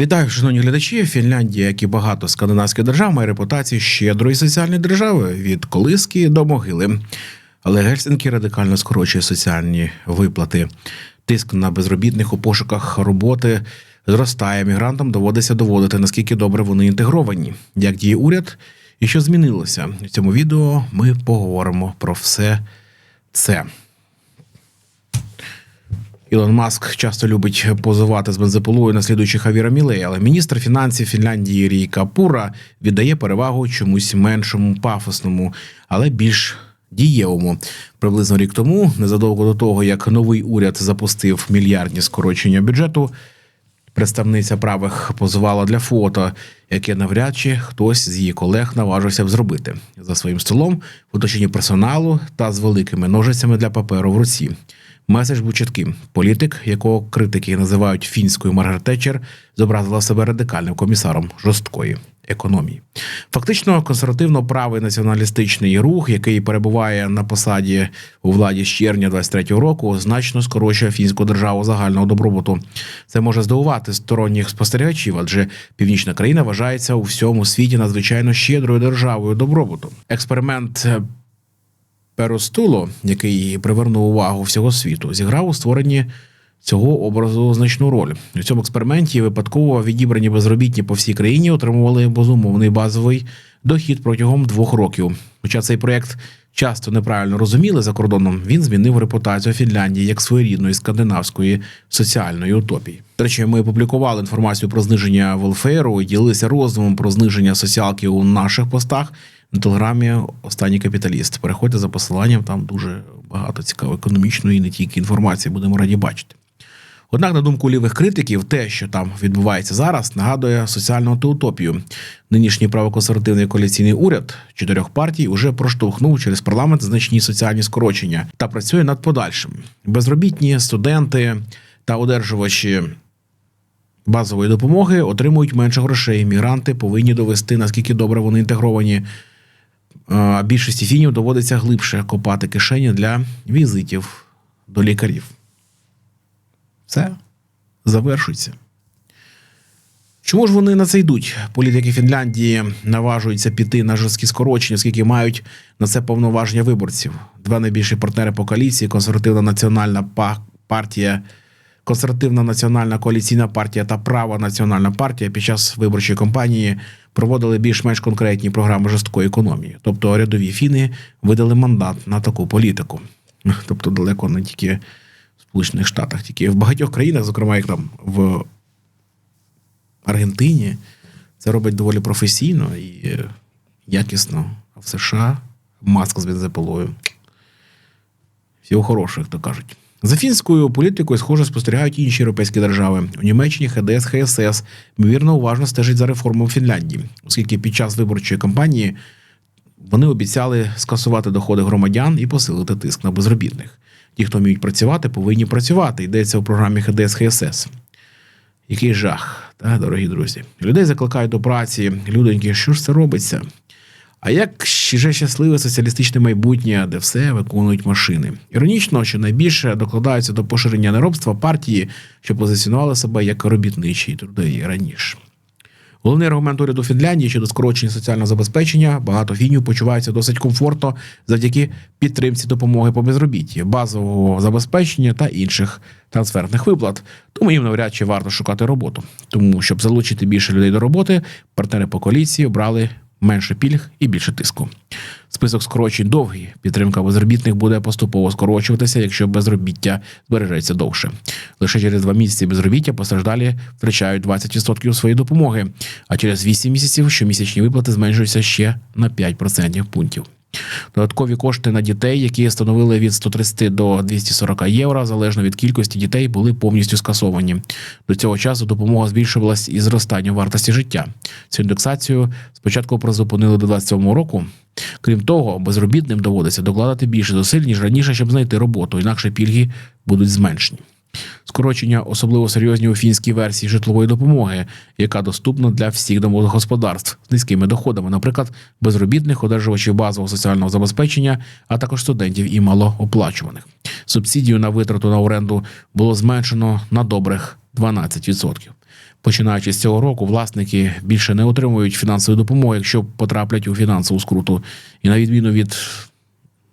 Вітаю, шановні глядачі. Фінляндія, як і багато скандинавських держав, має репутацію щедрої соціальної держави від колиски до могили. Але Гельсінкі радикально скорочує соціальні виплати. Тиск на безробітних у пошуках роботи зростає. Мігрантам доводиться доводити, наскільки добре вони інтегровані, як діє уряд і що змінилося. В цьому відео ми поговоримо про все це. Ілон Маск часто любить позувати з бензопилою, наслідуючи Хавіра Мілея, але міністр фінансів Фінляндії Рій Капура віддає перевагу чомусь меншому, пафосному, але більш дієвому. Приблизно рік тому, незадовго до того, як новий уряд запустив мільярдні скорочення бюджету, представниця правих позувала для фото, яке навряд чи хтось з її колег наважився б зробити за своїм столом в оточенні персоналу та з великими ножицями для паперу в руці. Меседж був чітким. Політик, якого критики називають фінською Маргарет Тетчер, зобразила себе радикальним комісаром жорсткої економії. Фактично, консервативно-правий націоналістичний рух, який перебуває на посаді у владі з червня 23-го року, значно скорочує фінську державу загального добробуту. Це може здивувати сторонніх спостерігачів, адже північна країна вважається у всьому світі надзвичайно щедрою державою добробуту. Експеримент е, Перостуло, який привернув увагу всього світу, зіграв у створенні цього образу значну роль. У цьому експерименті випадково відібрані безробітні по всій країні отримували безумовний базовий дохід протягом двох років. Хоча цей проєкт часто неправильно розуміли за кордоном, він змінив репутацію Фінляндії як своєрідної скандинавської соціальної утопії. До речі, ми публікували інформацію про зниження велфейру і ділилися роздумом про зниження соціалки у наших постах на телеграмі Останній капіталіст. Переходьте за посиланням, там дуже багато цікавої економічної і не тільки інформації. Будемо раді бачити. Однак, на думку лівих критиків, те, що там відбувається зараз, нагадує соціальну антиутопію. Нинішній правоконсервативний коаліційний уряд чотирьох партій уже проштовхнув через парламент значні соціальні скорочення та працює над подальшим. Безробітні студенти та одержувачі базової допомоги отримують менше грошей. Мігранти повинні довести наскільки добре вони інтегровані. А більшості фінів доводиться глибше копати кишені для візитів до лікарів. Все завершується. Чому ж вони на це йдуть? Політики Фінляндії наважуються піти на жорсткі скорочення, оскільки мають на це повноваження виборців. Два найбільші партнери по коаліції консервативна національна партія, консервативна національна коаліційна партія та права національна партія під час виборчої кампанії проводили більш-менш конкретні програми жорсткої економії. Тобто рядові фіни видали мандат на таку політику. Тобто далеко не тільки Сполучених Штатах, тільки в багатьох країнах, зокрема, як там в Аргентині, це робить доволі професійно і якісно. А в США маска з бензопилою. Всього хорошого, як то кажуть. За фінською політикою, схоже, спостерігають інші європейські держави. У Німеччині ХДС, ХСС ймовірно уважно стежить за реформою Фінляндії, оскільки під час виборчої кампанії вони обіцяли скасувати доходи громадян і посилити тиск на безробітних. Ті, хто вміють працювати, повинні працювати. Йдеться у програмі ХДС ХСС. Який жах, та, дорогі друзі. Людей закликають до праці. Людоньки, що ж це робиться? А як ще щасливе соціалістичне майбутнє, де все виконують машини? Іронічно, що найбільше докладаються до поширення неробства партії, що позиціонували себе як робітничі трудові раніше. Головний аргумент уряду Фінляндії щодо скорочення соціального забезпечення багато фінів почуваються досить комфортно завдяки підтримці допомоги по безробітті, базового забезпечення та інших трансферних виплат. Тому їм навряд чи варто шукати роботу. Тому, щоб залучити більше людей до роботи, партнери по коаліції обрали менше пільг і більше тиску. Список скорочень довгий. Підтримка безробітних буде поступово скорочуватися, якщо безробіття збережеться довше. Лише через два місяці безробіття постраждалі втрачають 20% своєї допомоги, а через 8 місяців щомісячні виплати зменшуються ще на 5% пунктів. Додаткові кошти на дітей, які становили від 130 до 240 євро, залежно від кількості дітей, були повністю скасовані. До цього часу допомога збільшувалась із зростанням вартості життя. Цю індексацію спочатку призупинили до 27 року. Крім того, безробітним доводиться докладати більше зусиль, ніж раніше, щоб знайти роботу, інакше пільги будуть зменшені. Скорочення особливо серйозні у фінській версії житлової допомоги, яка доступна для всіх домогосподарств з низькими доходами, наприклад, безробітних, одержувачів базового соціального забезпечення, а також студентів і малооплачуваних. Субсидію на витрату на оренду було зменшено на добрих 12%. Починаючи з цього року, власники більше не отримують фінансової допомоги, якщо потраплять у фінансову скруту. І на відміну від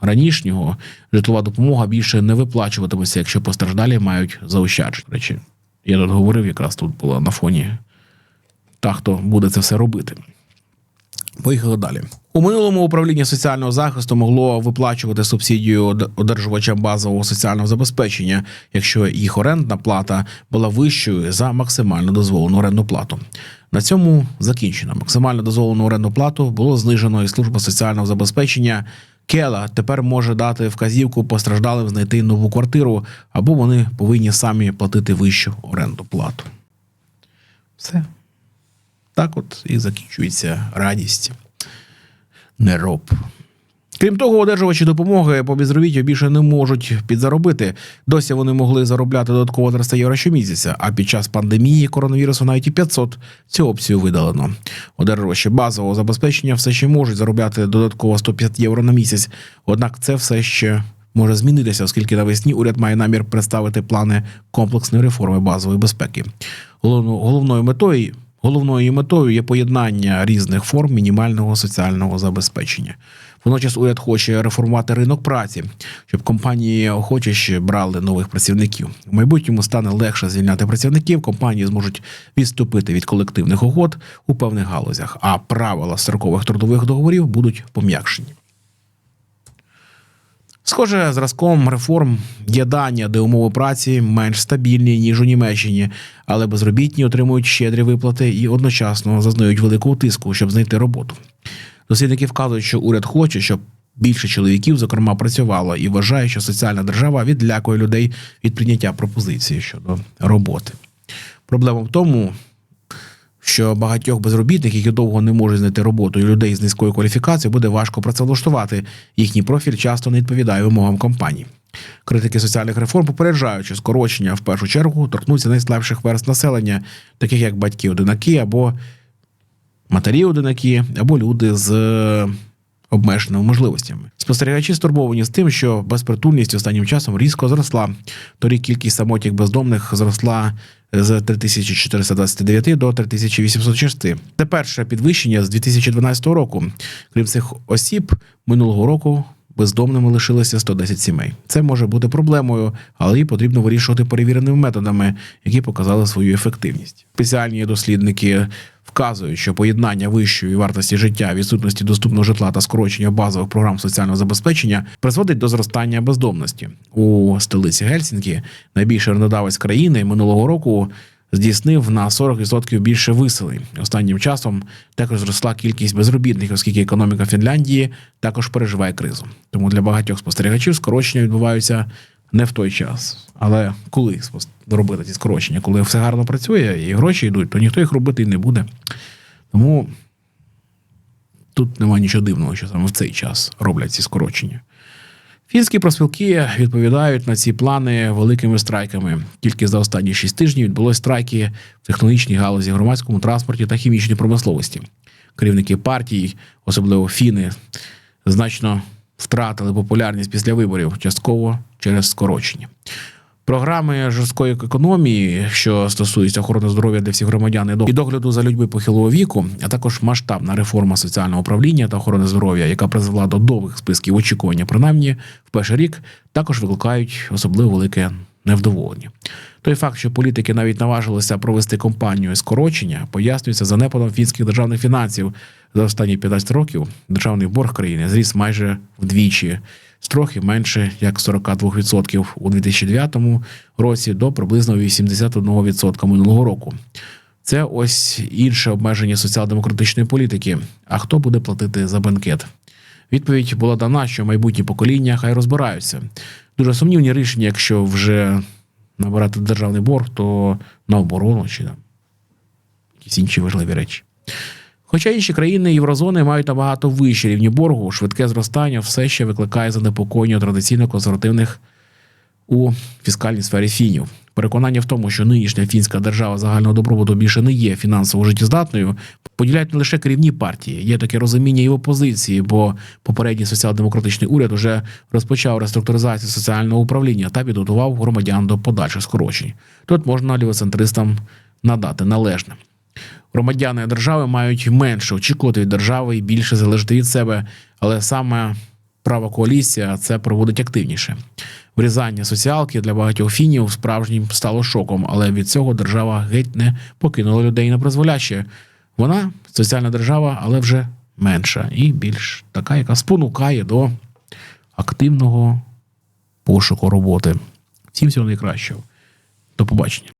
ранішнього, житлова допомога більше не виплачуватиметься, якщо постраждалі мають заощадження. Речі, я тут говорив, якраз тут була на фоні та, хто буде це все робити. Поїхали далі. У минулому управління соціального захисту могло виплачувати субсидію од- одержувачам базового соціального забезпечення, якщо їх орендна плата була вищою за максимально дозволену орендну плату. На цьому закінчено. Максимально дозволену орендну плату було знижено, і служба соціального забезпечення Кела тепер може дати вказівку постраждалим знайти нову квартиру, або вони повинні самі платити вищу орендну плату. Все. Так от і закінчується радість. Не роб. Крім того, одержувачі допомоги по безробіттю більше не можуть підзаробити. Досі вони могли заробляти додатково 300 євро щомісяця, а під час пандемії коронавірусу навіть і 500 цю опцію видалено. Одержувачі базового забезпечення все ще можуть заробляти додатково 150 євро на місяць. Однак це все ще може змінитися, оскільки навесні уряд має намір представити плани комплексної реформи базової безпеки. Головно- Головною метою Головною метою є поєднання різних форм мінімального соціального забезпечення. Водночас уряд хоче реформувати ринок праці, щоб компанії охоче брали нових працівників. У майбутньому стане легше звільняти працівників. Компанії зможуть відступити від колективних угод у певних галузях, а правила строкових трудових договорів будуть пом'якшені. Схоже, зразком реформ є Данія, де умови праці менш стабільні ніж у Німеччині, але безробітні отримують щедрі виплати і одночасно зазнають великого тиску, щоб знайти роботу. Дослідники вказують, що уряд хоче, щоб більше чоловіків, зокрема, працювало, і вважає, що соціальна держава відлякує людей від прийняття пропозиції щодо роботи. Проблема в тому, що багатьох безробітних, які довго не можуть знайти роботу, і людей з низькою кваліфікацією буде важко працевлаштувати. Їхній профіль часто не відповідає вимогам компаній. Критики соціальних реформ попереджають, що скорочення в першу чергу торкнуться найслабших верст населення, таких як батьки-одинаки або матері-одинаки, або люди з обмеженими можливостями. Спостерігачі стурбовані з тим, що безпритульність останнім часом різко зросла. Торік кількість самотніх бездомних зросла з 3429 до 3806. Це перше підвищення з 2012 року. Крім цих осіб, минулого року бездомними лишилося 110 сімей. Це може бути проблемою, але її потрібно вирішувати перевіреними методами, які показали свою ефективність. Спеціальні дослідники вказують, що поєднання вищої вартості життя, відсутності доступного житла та скорочення базових програм соціального забезпечення призводить до зростання бездомності у столиці Гельсінкі. Найбільший орендодавець країни минулого року здійснив на 40% більше виселень. Останнім часом також зросла кількість безробітних, оскільки економіка Фінляндії також переживає кризу. Тому для багатьох спостерігачів скорочення відбуваються не в той час. Але коли робити ці скорочення? Коли все гарно працює і гроші йдуть, то ніхто їх робити і не буде. Тому тут немає нічого дивного, що саме в цей час роблять ці скорочення. Фінські проспілки відповідають на ці плани великими страйками. Тільки за останні шість тижнів відбулось страйки в технологічній галузі, громадському транспорті та хімічній промисловості. Керівники партій, особливо фіни, значно втратили популярність після виборів, частково через скорочення. Програми жорсткої економії, що стосується охорони здоров'я для всіх громадян і догляду за людьми похилого віку, а також масштабна реформа соціального управління та охорони здоров'я, яка призвела до довгих списків очікування, принаймні в перший рік, також викликають особливо велике невдоволення. Той факт, що політики навіть наважилися провести кампанію скорочення, пояснюється занепадом фінських державних фінансів. За останні 15 років державний борг країни зріс майже вдвічі з трохи менше як 42% у 2009 році до приблизно 81% минулого року. Це ось інше обмеження соціал-демократичної політики. А хто буде платити за банкет? Відповідь була дана, що майбутні покоління хай розбираються. Дуже сумнівні рішення, якщо вже набирати державний борг, то на оборону чи там якісь інші важливі речі. Хоча інші країни Єврозони мають набагато вищі рівні боргу, швидке зростання все ще викликає занепокоєння традиційно консервативних у фіскальній сфері фінів. Переконання в тому, що нинішня фінська держава загального добробуту більше не є фінансово життєздатною, поділяють не лише керівні партії. Є таке розуміння і в опозиції, бо попередній соціал-демократичний уряд уже розпочав реструктуризацію соціального управління та підготував громадян до подальших скорочень. Тут можна лівоцентристам надати належне. Громадяни держави мають менше очікувати від держави і більше залежати від себе, але саме права коаліція це проводить активніше. Врізання соціалки для багатьох фінів справжнім стало шоком, але від цього держава геть не покинула людей на призволяще. Вона соціальна держава, але вже менша і більш така, яка спонукає до активного пошуку роботи. Всім всього найкращого. До побачення.